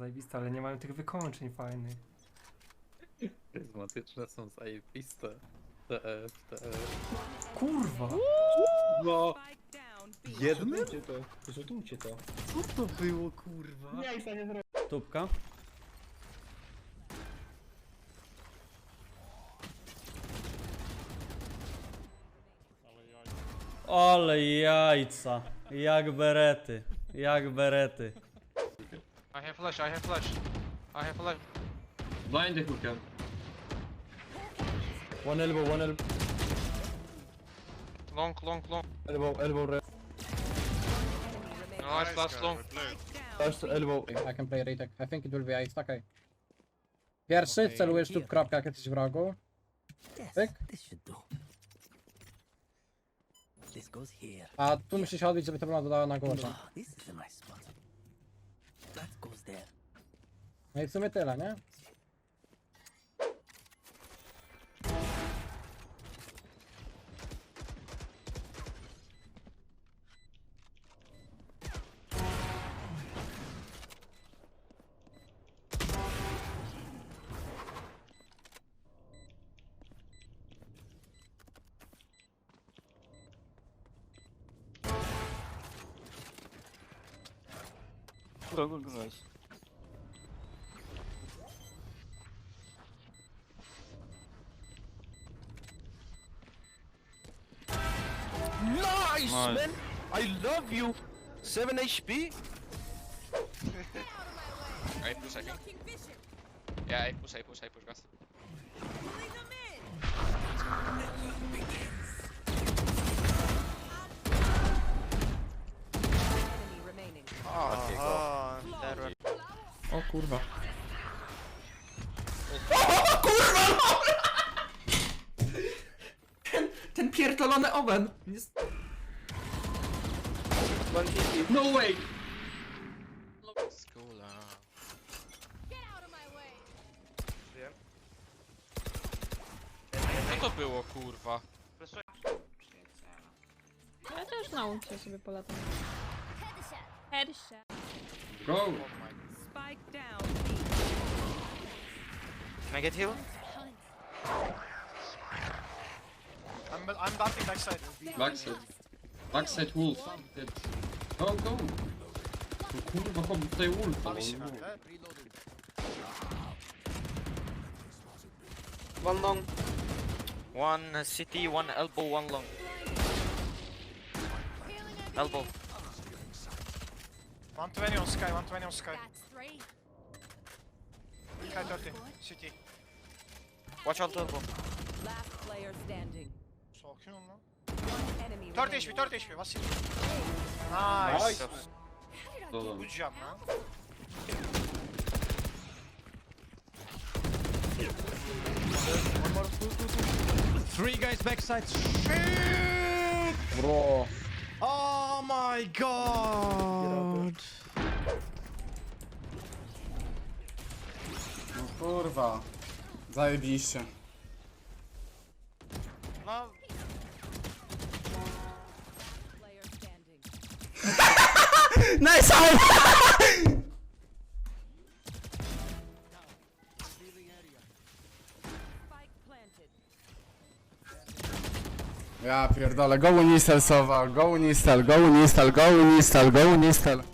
zajebiste, ale nie mają tych wykończeń fajnych. Charyzmatyczne są zajebiste. TF, TF. Kurwa! No, jednym? Zrzutumcie to. Co to było, kurwa? Ja i nie zrobię. Tubka. Ale jajca. Jak berety. Jak berety. I have flash, I have flash. I have flash. Blind the hookah. One elbow, one elbow, Long, long, long. elbow, elbow, red. Nice, last long. Last elbow. I can play retake. I think it will be ice. Okej. Pierwszy, celujesz tu kropkę, jak jesteś w rogu. Pyk. This should do. This goes here. A tu musisz odbić, żeby to była dodała na górze. No i w sumie tyle, nie? Nice, man! I love you! 7 HP? I push, I think. Yeah, I push, I push, I push, guys. Enemy remaining. O kurwa. Ten, ten pierdolony Owen! Jest... No way! School, uh... Co to było, kurwa? Ja też nauczę sobie polatam. Headshot. Go! Spike down. Can I get heal? I'm, I'm bumping backside. Backside. Backside wolf. Dead. Go, go! No kurwa, chodź tutaj wolf. Bawi się, no. eh? One long. One city, one elbow, one long. Elbow. 120 on sky, 120 on sky. Sky 30, city. Watch out elbow. Last player standing. Sakin ol lan. One enemy 30 remaining. HP, 30 HP, what's city? Nice. Dobra. Good job, man. Three guys backside. Shit! Bro. Oh my god! No kurwa. Zajebiście. No, Nice out! Planted. Ja pierdolę, go Unistel Sowa, go Unistel, go Unistel, go Unistel, go Unistel.